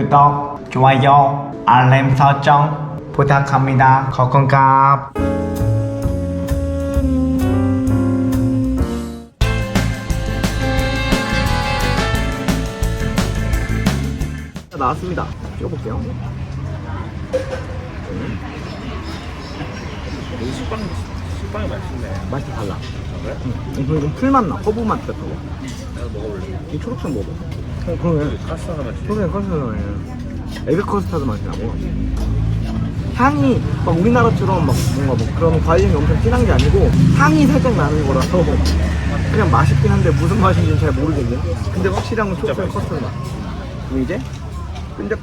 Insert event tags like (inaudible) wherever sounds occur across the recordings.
구독, 좋아요, 알림 설정 부탁합니다. 거건갑. 나왔습니다. 찍어볼게요. 여기 식빵 식빵이 맛있네. 맛이 달라. 그래? 응. 이거 좀 풀맛 나. 허브 맛 같은 거. 내가 먹어볼래. 이 초록색 먹어. 어, 그러네. 카스타가 맛있네. 그러네, 커스터네. 에그 커스터드 맛이 나고. 향이 막 우리나라처럼 막 뭔가 뭐 그런 과일향이 엄청 진한 게 아니고 향이 살짝 나는 거라서 그냥 맛있긴 한데 무슨 맛인지는 잘 모르겠네. 근데 확실한 건 맛있어. 커스터드 맛. 그럼 이제 끈적.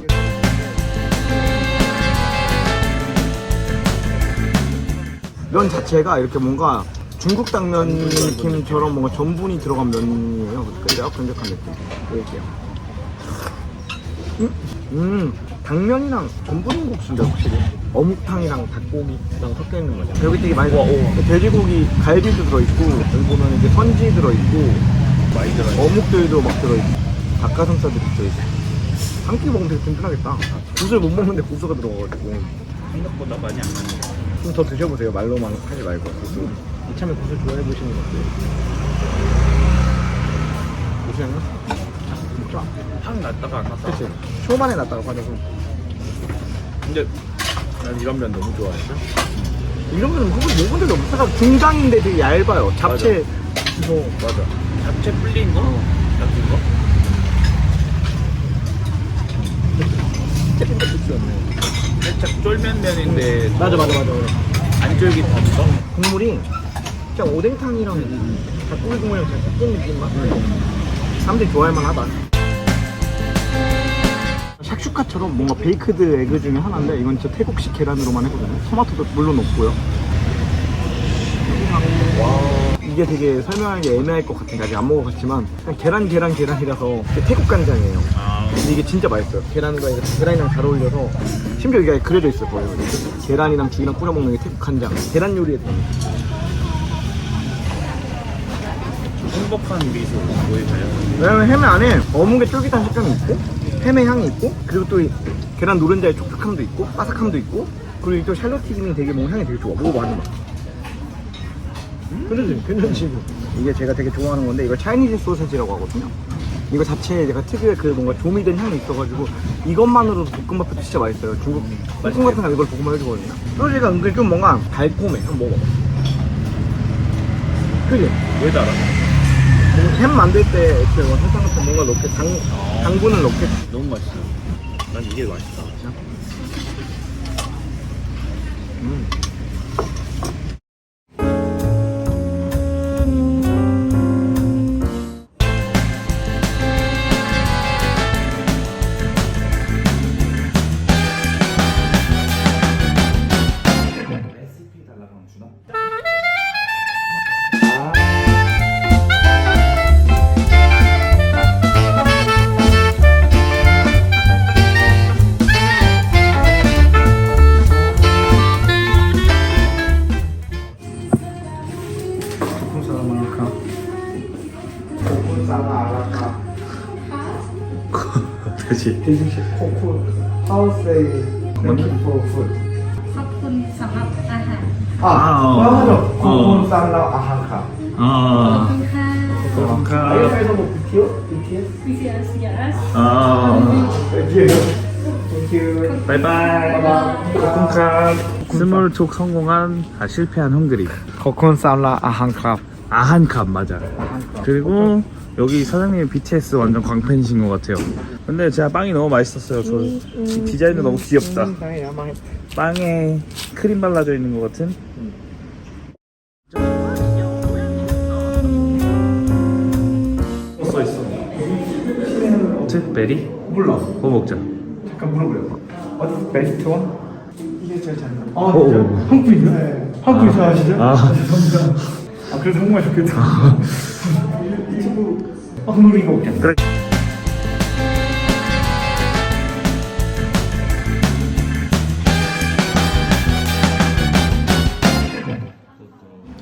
면 자체가 이렇게 뭔가 중국 당면 느낌처럼 뭔가 전분이 들어간 면이에요. 끈적끈적한 느낌. 보여줄게요. 음, 음, 당면이랑 전분인 국수인데 확실히 어묵탕이랑 닭고기랑 섞여 있는 거죠. 여기 되게 많이 들어. 돼지고기 갈비도 들어있고 여기 보면 이제 선지 들어있고 많이 들어. 어묵들도 막 들어있고 닭가슴살도 들어있고 한 끼 먹으면 되게 든든하겠다. 국수를 못 먹는데 국수가 들어가가지고 생각보다 많이 안 나네. 좀더 드셔보세요. 말로만 하지 말고 국수. 이참에 국수 좋아해 보시는 거 어때요? 먹자. 향 났다가 안 났다. 그치? 초반에 놨다가 빠져서 근데 난 이런 면 너무 좋아했어. 이런 거는 그걸 먹은 적이 없어. 중장인데 되게 얇아요. 잡채 뭐 맞아. 잡채 불린 거? 같은 거? 캡틴 국수였네. 살짝 쫄면 면인데 맞아 맞아 맞아. 맞아. 안 쫄깃한 거? 국물이 그냥 오뎅탕이랑 닭고기 국물이랑 잘 섞인 느낌 맛. 사람들이 좋아할 만하다. 샥슈카처럼 뭔가 베이크드 에그 중에 하나인데 이건 진짜 태국식 계란으로만 했거든요. 토마토도 물론 없고요. 이게 되게 설명하기 애매할 것 같은데 아직 안 먹어봤지만 그냥 계란 계란 계란이라서 태국 간장이에요. 아. 근데 이게 진짜 맛있어요. 계란과 계란이랑 잘 어울려서 심지어 이게 그려져 있어요. 이렇게. 계란이랑 죽이랑 뿌려 먹는 게 태국 간장. 계란 요리에 들어있는 행복한 미소 보이나요? 왜냐면 햄의 안에 어묵의 쫄깃한 식감이 있고 햄의 향이 있고 그리고 또 이 계란 노른자의 촉촉함도 있고 바삭함도 있고 그리고 또 샬롯 튀김이 되게 뭔가 향이 되게 좋아 먹어봐 한번 괜찮지? 괜찮지? 이게 제가 되게 좋아하는 건데 이거 차이니즈 소세지라고 하거든요 이거 자체에 제가 특유의 그 뭔가 조미된 향이 있어가지고 이것만으로도 볶음밥도 진짜 맛있어요 중국 볶음 같은 거 이걸 볶음밥 해주거든요 소세지가 은근히 좀 뭔가 달콤해 한번 먹어봐 그지? 왜 달아? 햄 만들 때 애초에 뭐 설탕 같은 뭔가 넣게 당, 당분을 넣게 너무 맛있어. 난 이게 맛있다. 음. Kung 160. 160 코쿠 하우스의 랭킹포 푸드 ขอบคุณสำหรับอาหาร 아, 아, 어. 맞아 어. 코쿠 쌍라우 아하카 아, คุณค่ะ 감사합니다. 아이사에서 뭐 BTO? BTS? วิเชียรเสีย 아, 땡큐 땡큐 바이바이. 바이바이. 코쿤캅. 스몰톡 성공한, 아, 실패한 헝그리. 코쿤 쌍라 아한카 아한캅, 맞아. 아한카 그리고 여기 사장님이 BTS 완전 광팬이신 것 같아요. 근데 제가 빵이 너무 맛있었어요. 저 이 디자인도 너무 귀엽다. 빵에 크림 발라져 있는 것 같은. 써 있어. 특베리? 몰라. 뭐 먹자. 잠깐 물어보려고. 어디 베스트 원? 이게 제일 잘 나와. 아, 오, 진짜? 오. 한국인이요? 네. 한국인 좋아하시죠? 아. 죄송합니다. 아, 그래서 한국말 좋겠다. (laughs) 아, 이거 먹자. 그래.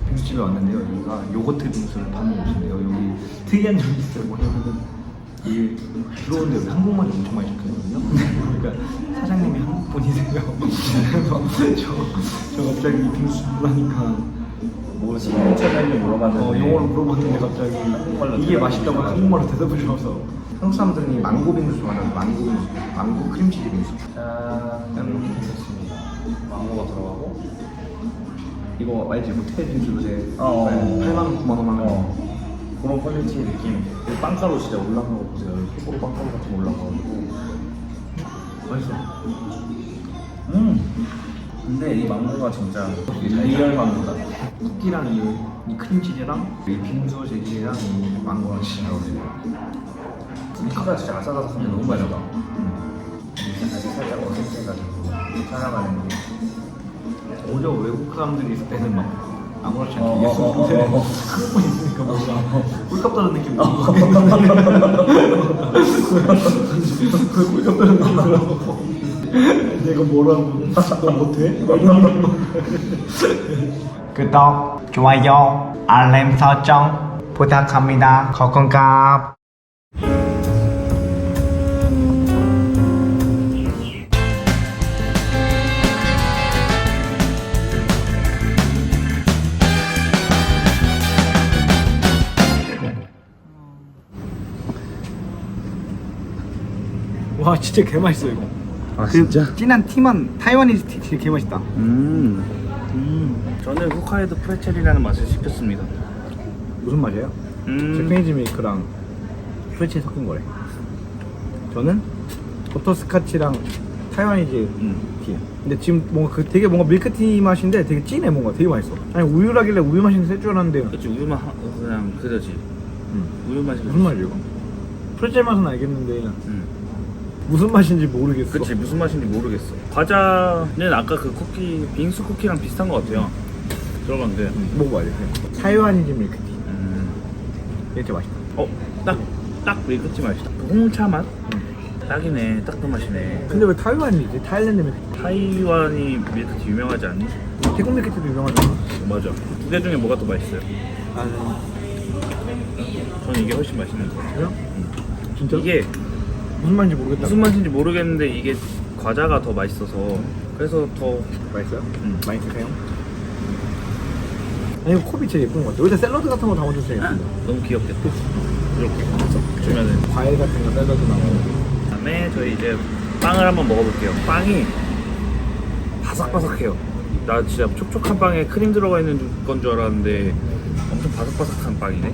빙수집에 왔는데요. 여기가 요거트 빙수를 파는 곳인데요. 여기 특이한 점이 있어요. 뭐냐면은 이 들어오는데 여기 한국말이 엄청 많이 적혀있거든요. (laughs) 그러니까 사장님이 한국 분이세요. (laughs) 그래서 저, 저 갑자기 빙수라니까 뭐지? 차장님 물어봤는데 어, 영어로 물어봤는데 갑자기 이게 맛있다고 한국말로 대답을 줘서 한국 사람들은 이 망고 빙수 좋아하는 망고 빙수, 망고 크림치즈 빙수. 짠 좋습니다 망고가 들어가고 이거 알지? 호텔 빙수 요새 어. 8만 원, 9만 원만 원. 어 그런 퀄리티의 느낌 이 빵가루 진짜 올라간 거 보세요 소보로 빵가루 같은 거 올라가가지고 맛있어. 음 근데 이 망고가 진짜 리얼 망고다 쿠키랑 이, 이 크림치즈랑 이 빙수 재질이랑 이 망고랑 진짜 잘 어울려요. 쿠키가 진짜 아삭아삭한데 너무 맛있다 다시 살짝 어색해가지고 살아가는 게. 오히려 외국 사람들이 있을 때는 막 아무렇지 어, 않게 어, 어. 한국분 있으니까 뭔가 꿀값 따는 느낌 꿀값 따는 느낌 내가 뭐라고 너 못해? 구독, 좋아요, 알림 설정 부탁합니다. 거건갑. 와 진짜 개 맛있어 이거 아그 진한 티만 타이와니즈 티 진짜 개 맛있다 음. 저는 후카이도 프레첼이라는 맛을 시켰습니다 무슨 맛이에요? 음. 제페니즈 밀크랑 프레치 섞인 거래 저는 버터스카치랑 타이와니즈 음. 티 근데 지금 뭔가 그 되게 뭔가 밀크티 맛인데 되게 진해 뭔가 되게 맛있어 아니 우유라길래 우유 맛이 셀줄 알았는데 그치 우유만 하- 그냥 그거지 음. 우유 맛이 무슨 맛이야 이거? 프레첼 맛은 알겠는데 음. 무슨 맛인지 모르겠어 그치 무슨 맛인지 모르겠어 과자는 아까 그 쿠키 빙수 쿠키랑 비슷한 것 같아요 들어봤는데 먹어봐야 돼 타이와니즈 밀크티 음. 이게 진짜 맛있다 어? 딱, 딱 밀크티 맛이다 그 홍차 맛? 딱이네 딱 그 맛이네 근데 왜 타이완이지? 타일랜드 밀크티 타이완이 밀크티 유명하지 않니? 태국 밀크티도 유명하잖아 맞아 두 개 중에 뭐가 더 맛있어요? 나는 저는 이게 훨씬 맛있는 것 같아요 그래요? 진짜? 이게 무슨 말인지 모르겠다 무슨 맛인지 모르겠는데 이게 과자가 더 맛있어서 그래서 더 맛있어요? 음. 많이 드세요? 아니 이거 컵이 제일 예쁜 것 같아 여기다 샐러드 같은 거 담아줘도 제일 예쁜데 너무 귀엽겠다 이렇게 딱 주면은 과일 같은 거 샐러드 나오고 그다음에 저희 이제 빵을 한번 먹어볼게요. 빵이 바삭바삭해요. 나 진짜 촉촉한 빵에 크림 들어가 있는 건 줄 알았는데 엄청 바삭바삭한 빵이네.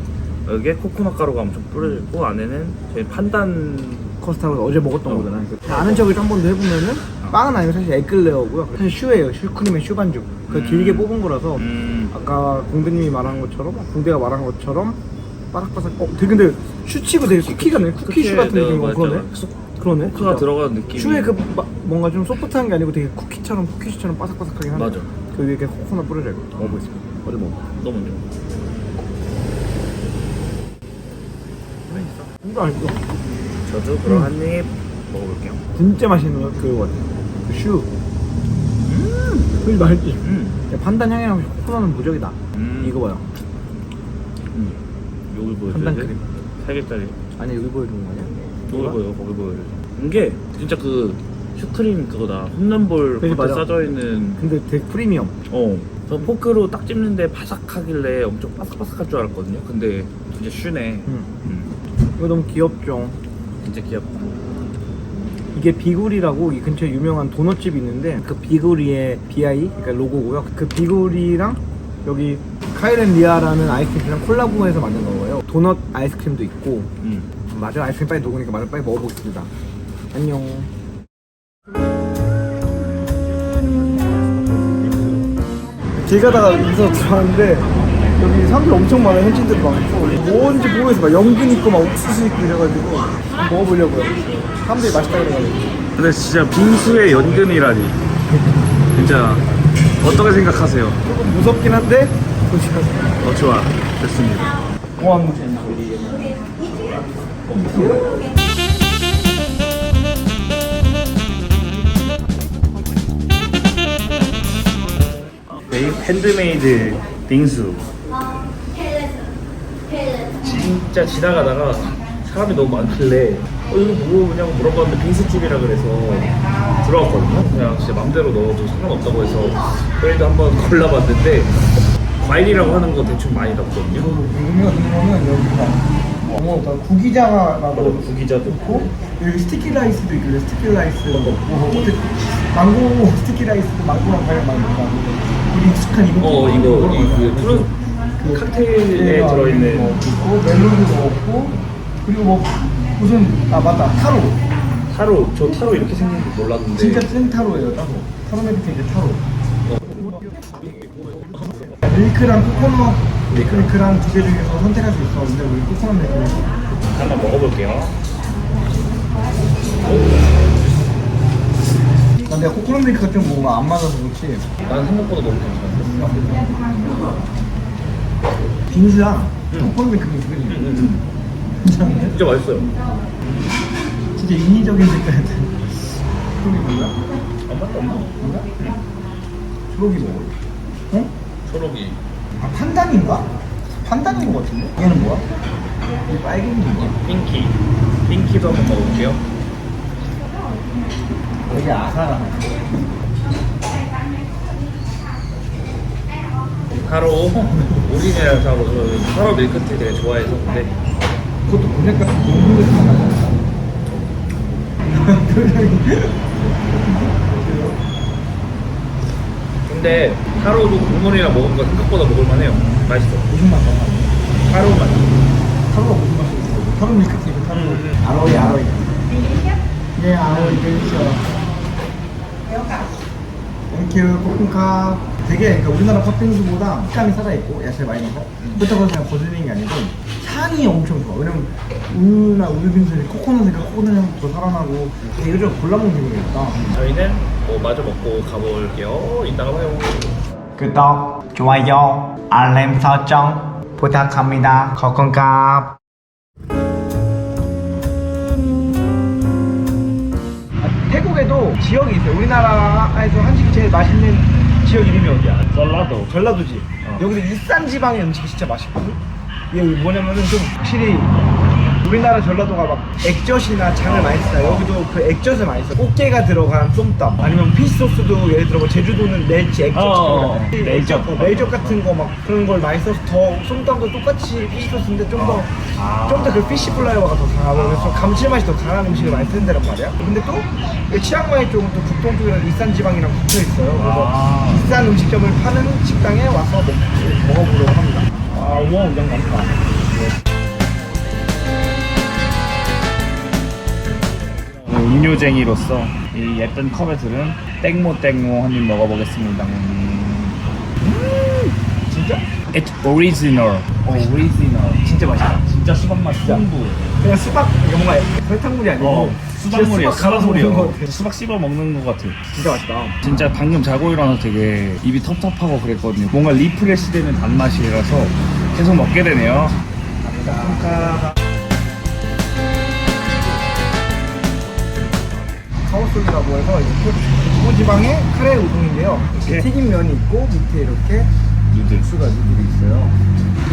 여기에 코코넛 가루가 엄청 뿌려져 있고 안에는 저희 판단 커스타드 어제 먹었던 어. 거잖아 그 아는 척을 한 번 더 해보면은 빵은 아니고 사실 에클레어고요 사실 슈예요 슈크림의 슈반죽 그 음. 길게 뽑은 거라서 음, 아까 공대님이 말한 것처럼 공대가 말한 것처럼 바삭바삭 어 되게 근데 슈치고 되게 쿠키가 네 쿠키 슈 같은 내가 느낌 맞아. 그러네 그러네 진짜. 들어간 느낌이 슈에 그 마- 뭔가 좀 소프트한 게 아니고 되게 쿠키처럼 쿠키슈처럼 바삭바삭하긴 하네 맞아. 그 위에 이렇게 코코넛 뿌려져 있고 먹어보겠습니다 어디 먹어? 너무 먼저. 이거 알죠? 저도 그럼 음. 한입 먹어볼게요. 진짜 맛있는 거 그거 같아 그 슈. 음. 그게 맛있지? 음, 야, 판단 향이랑 코코넛은 무적이다 음. 이거 봐요 음. 여기 보여줘야 판단 돼? 크림. 세 개짜리. 아니 여기 보여주는 거 아니야? 거기 보여, 거기 보여. 이게 진짜 그 슈크림 그거다. 홈런볼 그치, 겉에 맞아. 싸져 있는 근데 되게 프리미엄 어. 저 포크로 딱 찝는데 바삭하길래 엄청 바삭바삭할 줄 알았거든요. 근데 진짜 슈네. 음. 음. 이거 너무 귀엽죠 진짜 귀엽다. 이게 비구리라고 이 근처에 유명한 도넛집이 있는데 그 비구리의 BI 그러니까 로고고요. 그 비구리랑 여기 카이렌 리아라는 아이스크림이랑 콜라보해서 만든 거예요. 도넛 아이스크림도 있고 음. 맞아 아이스크림 빨리 녹으니까 맞아 빨리 먹어보겠습니다. 안녕. 길 가다가 여기서 들어왔는데 사람들 엄청 많아요 현지인들 많고 뭔지 모르겠어 막 연근 있고 막 옥수수 있고 이래가지고 먹어보려고요 사람들이 맛있다 그래가지고 근데 진짜 빙수의 연근이라니. 진짜 어떻게 생각하세요? 조금 무섭긴 한데 도시락 어 좋아. 됐습니다. 공항 센소리 핸드메이드 빙수. 진짜 지나가다가 사람이 너무 많길래 어 이거 뭐냐고 물어봤는데 빙수집이라 그래서 들어왔거든요. 그냥 진짜 맘대로 넣어도 상관없다고 해서 그래도 한번 (laughs) 골라봤는데 과일이라고 하는 거 대충 많이 넣었거든요. 같은 거는 여기가 뭐 구기자라고 구기자도 있고 여기 스티키 라이스도 있길래 스티키 라이스 먹고 어떻게 망고 (laughs) 스티키 라이스도 망고랑 과일 많이 먹고 우리 익숙한 이거 어 이거 이그 그 칵테일에 들어있는 뭐 있고 멜론도 먹고 그리고 뭐 무슨 아 맞다. 타로. 타로. 저 타로 이렇게 생긴 줄 몰랐는데. 진짜 생 타로예요 타로. 타로 메디테 이제 타로. 밀크랑 코코넛 밀크랑. 두 개 중에서 선택할 수 있어 근데 우리 코코넛 밀크 한번 먹어볼게요. 근데 코코넛 밀크가 좀 뭔가 안 맞아서 그렇지. 난 생각보다 너무 괜찮았어. 밀크 빙수 그지? 음, 괜찮은데? 진짜 맛있어요. 진짜 인위적인 색깔 초록이 뭐야? 안 맞다 엄마. 뭐야? 초록이 뭐? 어? 초록이. 아 판단인가? 판단인 것 같은데? 얘는 뭐야? 이 빨갱이 뭐야? 핑키. 핑키도 한번 먹어볼게요. 되게 아사라네 타로 (laughs) 오리지널 타로 저는 타로 밀크티 되게 좋아해서 근데 그것도 같은 너무 흔들리잖아 근데 타로도 국물이랑 먹은 거 생각보다 먹을만해요. 맛있어. 무슨 맛 나나? 타로 맛. 타로가 무슨 맛이 있어? 타로 밀크티 이거 타로 음, 음. 아로이 아로이 예 아로이 벨리셔 땡큐 코쿤카 되게 그러니까 우리나라 팥빙수보다 식감이 살아있고 야채 많이 넣어서 그렇다고 해서 그냥 거슬리는 게 아니고 향이 엄청 좋아 왜냐면 우유나 우유빙수는 코코넛이니까 코코넛 향도 더 살아나고 되게 요즘 골라먹는 기분이겠다 저희는 뭐 마저 먹고 가볼게요. 이따가 봐요. 구독, 좋아요, 알림 설정 부탁합니다. 거건갑. 태국에도 지역이 있어요 우리나라에서 한식이 제일 맛있는 지역 이름이 어디야? 썰라도. 전라도지. 여기도 일산 지방의 음식이 진짜 맛있거든. 이게 뭐냐면은 좀 확실히 우리나라 전라도가 막 액젓이나 장을 많이 쓰잖아. 여기도 그 액젓을 많이 써. 꽃게가 들어간 쏨땀 아니면 피시 소스도 예를 들어 뭐 제주도는 멸치 액젓 어, 어, 들어간 어. 멜젓. 어, 같은 거 막 그런 걸 많이 써서 더 쏨땀도 똑같이 피시 소스인데 좀더 아. 좀더 그 피시 플라이어가 더 강하고 그래서 좀 감칠맛이 더 강한 음식을 많이 쓰는 데란 말이야. 근데 또 치앙마이 쪽은 또 북동 쪽이랑 일산 지방이랑 붙어 있어요. 그래서 아. 비싼 음식점을 파는 식당에 와서 먹, 먹어보려고 합니다. 아, 우와, 우장 많다. 음료쟁이로서 이 예쁜 컵에 들은 땡모 땡모 한 입 먹어보겠습니다. 음, 진짜? It's original. original. 진짜 맛있다. 진짜 수박 맛 풍부. 그냥 수박 뭔가 설탕물이 아니고 어, 수박물이야. 진짜 갈아서 먹는 것 수박물이야. 같아. 수박 씹어 먹는 것 같아. 진짜 맛있다. 진짜 방금 자고 일어나서 되게 입이 텁텁하고 그랬거든요. 뭔가 리프레시 되는 단맛이라서 계속 먹게 되네요. 카오솔이라고 해서 이거 지방의 카레 우동인데요. 이렇게 예. 튀긴 면이 있고 밑에 이렇게 누들. 육수가 누들이 있어요.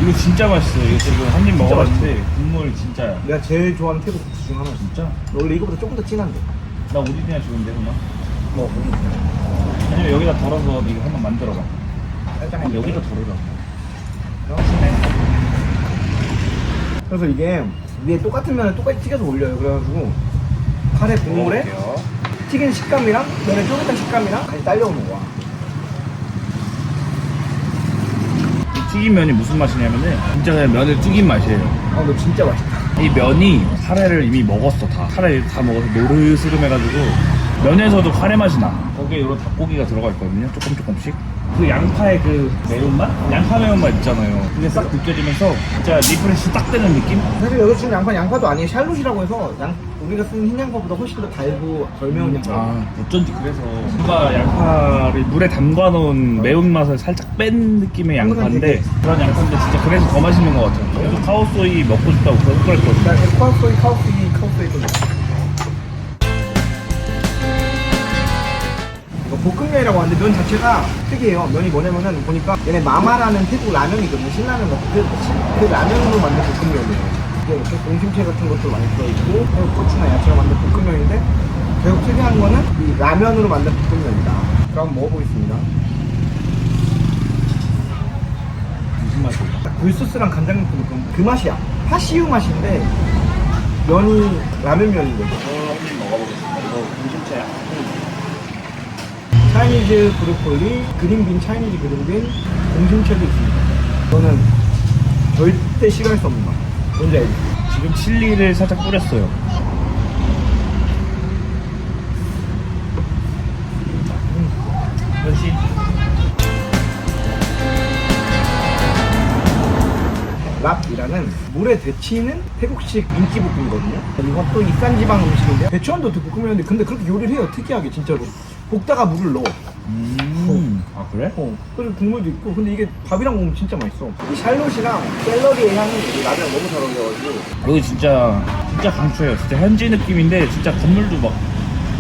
이거 진짜 맛있어요. 이거 지금 한 입 먹어봤는데 국물 진짜야. 내가 제일 좋아하는 태국 국수 중 하나. 진짜? 원래 이거보다 조금 더 진한데. 나 오리지널 좋은데 그만. 뭐 거기 아니면 여기다 덜어서 이거 한번 만들어봐. 아니, 여기다 덜어라. 그래서 이게 위에 똑같은 면을 똑같이 튀겨서 올려요. 그래가지고 카레 국물에 먹어볼게요. 튀긴 식감이랑 면의 쫄깃한 식감이랑 같이 딸려오는 거야. 이 튀김면이 무슨 맛이냐면은 진짜 그냥 면을 튀긴 맛이에요. 아, 너 진짜 맛있다. 이 면이 카레를 이미 먹었어 다. 카레를 다 먹어서 노르스름해가지고 면에서도 카레 맛이 나. 거기에 이런 닭고기가 들어가 있거든요. 조금 조금씩. 그 양파의 그 매운맛? 양파 매운맛 있잖아요. 그게 싹 느껴지면서 진짜 리프레시 딱 되는 느낌? 사실 여기 주는 양파 양파도 아니에요. 샬롯이라고 해서 양, 우리가 쓰는 흰 양파보다 훨씬 더 달고 덜 매운 양파. 아 어쩐지 그래서 뭔가 양파를 물에 담가 놓은 매운맛을 살짝 뺀 느낌의 양파인데 그런 양파인데 진짜 그래서 더 맛있는 것 같아요. 그래서 카오소이 먹고 싶다고 계속 그랬거든요. 나 카우소이 카우소이 카우소이 또 이거 볶음면이라고 하는데 면 자체가 특이해요. 면이 뭐냐면은 보니까 얘네 마마라는 태국 라면이거든요. 신라면 같은 그, 그 라면으로 만든 볶음면이에요. 이게 이렇게 공심채 같은 것도 많이 들어있고 그리고 고추나 야채가 만든 볶음면인데 계속 특이한 거는 이 라면으로 만든 볶음면이다. 그럼 먹어보겠습니다. 무슨? 딱 굴소스랑 간장 넣고 그, 그 맛이야. 파시우 맛인데 면이 라면 면인 거지. 먹어보겠습니다. 이거 공심채. 차이니즈 브로콜리, 그린빈 차이니즈 그린빈, 공심채도 있습니다. 저는 절대 싫어할 수 없는 맛. 알지? 지금 칠리를 살짝 뿌렸어요. 역시 랍이라는 물에 데치는 태국식 인기 볶음이거든요. 이것도 이산 지방 음식인데 배추원도 볶음면인데 근데 그렇게 요리를 해요. 특이하게 진짜로. 볶다가 물을 넣어. 음. 아 그래? 어. 그리고 국물도 있고 근데 이게 밥이랑 먹으면 진짜 맛있어. 이 샬롯이랑 샐러리의 향이 이 라면 너무 잘 어울려가지고 여기 진짜 진짜 강추해요. 진짜 현지 느낌인데 진짜 건물도 막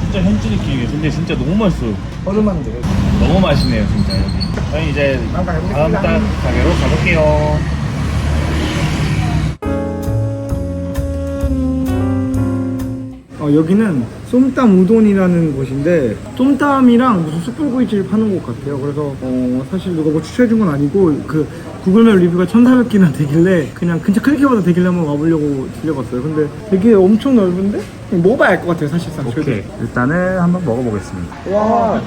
진짜 현지 느낌이에요. 근데 진짜 너무 맛있어요. 허름한데. 너무 맛있네요 진짜 여기. 저희 이제 다음 보겠습니다. 딱 가게로 가볼게요. 어, 여기는 쏨땀 우돈이라는 곳인데 쏨땀이랑 무슨 숯불구이집을 파는 곳 같아요 그래서 어, 사실 누가 뭐 추천해준 건 아니고 그 구글맵 리뷰가 1400개나 되길래 그냥 근처 클릭해보다 되길래 한번 와보려고 들려봤어요 근데 되게 엄청 넓은데? 먹어봐야 알 것 같아요 사실상 오케이 일단은 한번 먹어보겠습니다. 와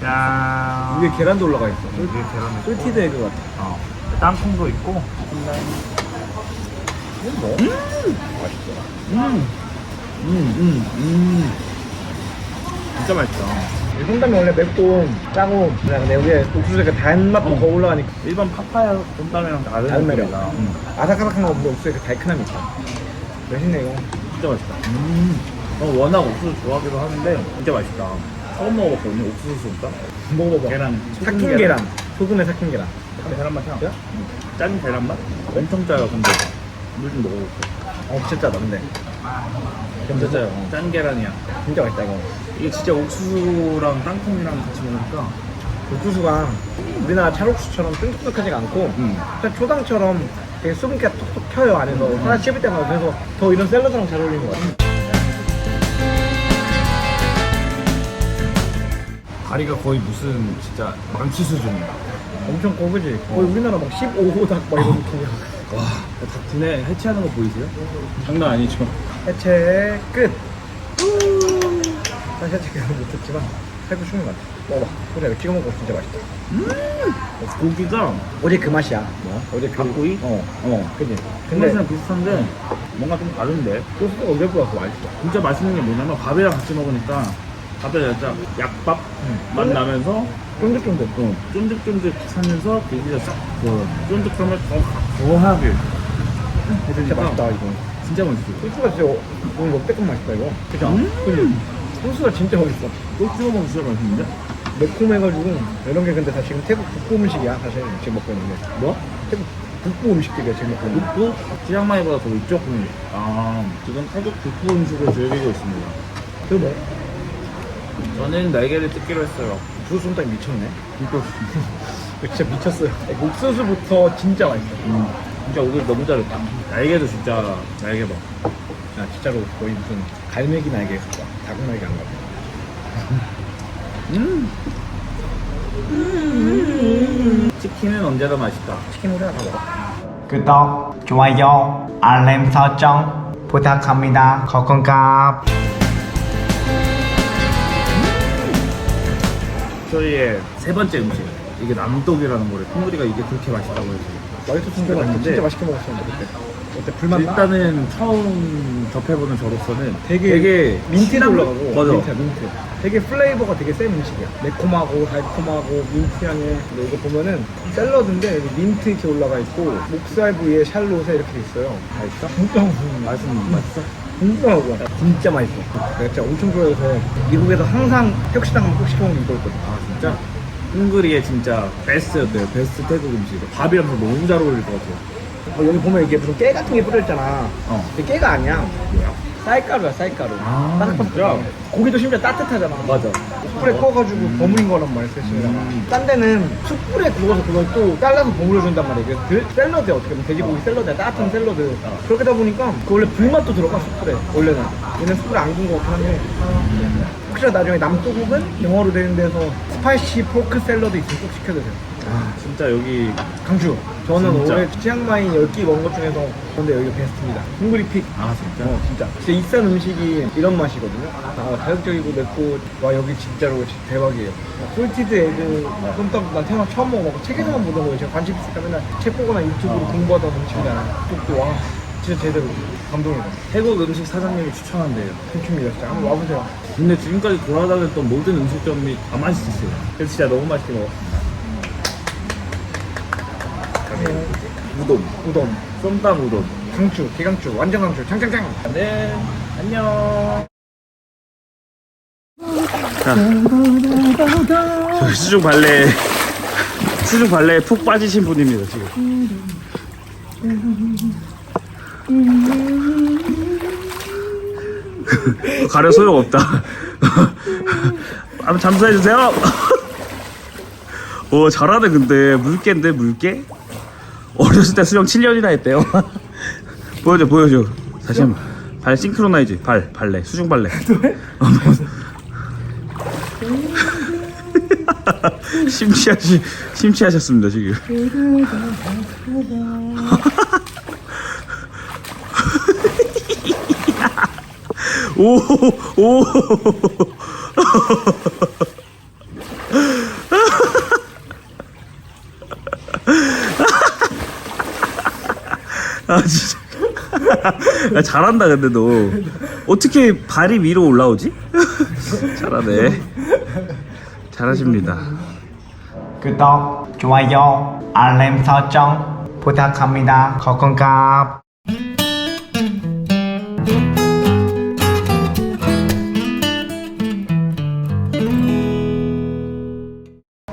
짠. 위에 계란도 올라가 있어 위에 계란도 있고. 솔티드 에그 같아 어. 땅콩도 있고. 뭐? 음. 음. 음. 진짜 맛있다. 쏨땀이 원래 맵고 짜고 그냥 근데 여기에 옥수수에 그 단맛도 더 올라가니까 일반 파파야 곰땀이랑 다른 다른 매력 느낌이다. 음. 아삭아삭한 거 없는데 옥수수에 그 달큰함이 있다 맛있네 이거 진짜 맛있다. 음. 어, 워낙 옥수수 좋아하기도 하는데 진짜 맛있다. 처음 먹어봤거든요. 옥수수 솜땀. 먹어봐 계란. 삭힌 계란 소금에 삭힌 계란 계란 맛이 나. 짠 계란 맛? 엄청 짜요. 근데 물 좀 먹어볼게. 어 진짜 근데 진짜 짜요. 짠 계란이야. 진짜 맛있다 이거 이게 진짜 옥수수랑 땅콩이랑 같이 먹으니까 옥수수가 우리나라 찰옥수수처럼 쫀득쫀득하지가 않고 음. 초당처럼 되게 수분기가 톡톡 튀어요 안에서 하나 씹을 때마다 그래서 더 이런 샐러드랑 잘 어울리는 것 같아 다리가 거의 무슨 진짜 망치 수준이야. 엄청 고그지 거의 우리나라 막 15호 닭막 이런 느낌이야 와, 닭분에 해체하는 거 보이세요? 장난 아니죠? 해체 끝. 사실 해체 끝은 못했지만 살고 싶은 것 같아 먹어봐. 그래 이거 찍어 먹고 진짜 맛있다. 고기가 어제 그 맛이야. 뭐? 어제 그 닭구이? 어 어. 그지? 근데 근데 비슷한데 뭔가 좀 다른데? 소스가 올려 뿌려서 맛있어. 진짜 맛있는 게 뭐냐면 밥이랑 같이 먹으니까 밥에 살짝 약밥 맛 나면서 쫀득쫀득 어, 쫀득쫀득하면서 고기가 싹그 쫀득함을 더 더하게 진짜 해주니까 맛있다 이거 진짜 맛있어 소스가 진짜 어- 오늘 역대급 맛있다 이거 그죠? 음. 그지? 소스가 진짜 맛있어 또 찍어 먹으면 진짜 맛있는데? 매콤해가지고 이런 게 근데 다 지금 태국 북부 음식이야 사실 지금 먹고 있는 게 뭐? 태국 북부 음식들이야 지금 먹고 있는 게 북부? 치앙마이보다 더 위쪽 분이 아 지금 태국 북부 음식을 즐기고 있습니다 그거 뭐? 저는 날개를 뜯기로 했어요 옥수수 솜땅이 미쳤네. 이거 (laughs) 진짜 미쳤어요. 옥수수부터 진짜 맛있어. 음, 진짜 오길 너무 잘했다. 날개도 진짜 날개 봐. 아 진짜로 거의 무슨 갈매기 날개 같다. 닭 날개 안 같아 음. 치킨은 언제나 맛있다? 치킨 우리 하나 다 먹어. 구독, 좋아요, 알림 설정 부탁합니다. 거건갑. 저희의 세 번째 음식. 이게 남독이라는 거래. 통구리가 이게 그렇게 맛있다고 해서. 맛있어 맛있는데? 진짜 맛있게 먹었었는데 그때. 어때? 불맛 나? 일단은 처음 접해보는 저로서는 되게, 되게 진한 올라가고 맞아. 민트야 민트. 되게 플레이버가 되게 센 음식이야. 매콤하고 달콤하고 민트 향에 근데 이거 보면은 샐러드인데 여기 민트 이렇게 올라가 있고 목살 부위에 샬롯에 이렇게 돼 있어요. 맛있어? 맛있어. 맛있어? 진짜 맛있어 진짜 맛있어. 내가 진짜 엄청 좋아해서 미국에서 항상 가면 꼭 시켜먹는 이거였거든. 아 진짜? 헝그리의 진짜 베스트였대요. 베스트 태국 음식. 밥이랑 너무 잘 어울릴 것 같아요. 어, 여기 보면 이게 무슨 깨 같은 게 뿌려있잖아. 어. 근데 깨가 아니야. 뭐야? 쌀가루야 쌀가루. 아, 바삭바삭 진짜? 고기도 심지어 따뜻하잖아. 맞아. 숯불에 구워가지고 버무린 거란 말이야 스시미라가 딴 데는 숯불에 구워서 그걸 또 잘라서 버무려 준단 말이야. 이게 그 샐러드에 어떻게 보면. 돼지고기 샐러드야 따뜻한 샐러드. 그렇게다 보니까 그 원래 불맛도 들어가 숯불에. 원래는. 얘는 숯불에 안 구운 거 같긴 한데. 혹시나 나중에 남도국은 영어로 되는 데서 스파이시 포크 샐러드 있으면 꼭 시켜드세요. 아 진짜 여기 강추. 저는 진짜? 올해 치앙마이 10개 먹은 것 중에서 근데 여기가 베스트입니다. 헝그리픽. 아 진짜? 어 진짜. 진짜 익산 음식이 이런 맛이거든요. 아, 자극적이고 맵고 와 여기 진짜로 진짜 대박이에요. 어, 솔티드 에그 솜떡 난 태어나 처음 먹어봤고 책에서만 보던 거예요. 제가 관심 있으니까 맨날 책 보거나 유튜브로 공부하던 음식이잖아요 그것도 와 진짜 제대로 감동이다 태국 음식 사장님이 추천한대요. 춤춥니다 진짜 한번 와보세요. 근데 지금까지 돌아다녔던 모든 음식점이 다 맛있었어요. 그래서 진짜 너무 맛있게 먹었어 우동. 우동. 쏨땀 우동. 강추 개강추 완전 강추. 짱짱짱! 네 안녕. 자 저기 수중 발레 수중 발레에 푹 빠지신 분입니다 지금. (laughs) 가려 소용 없다. (laughs) 한번 잠수해 주세요. (laughs) 오 잘하네 근데. 물개인데 물개? 어렸을 때 수영 7년이나 했대요. 보여줘 보여줘. 다시 한번. 발 싱크로나이즈. 발 발레. 수중 발레. 어, (laughs) 심취하시 심취하셨습니다 지금. (laughs) 오 오. (laughs) 아 진짜. 야, 잘한다 근데 너 어떻게 발이 위로 올라오지? 잘하네 잘하십니다. 구독, 좋아요, 알림 설정 부탁합니다. 건강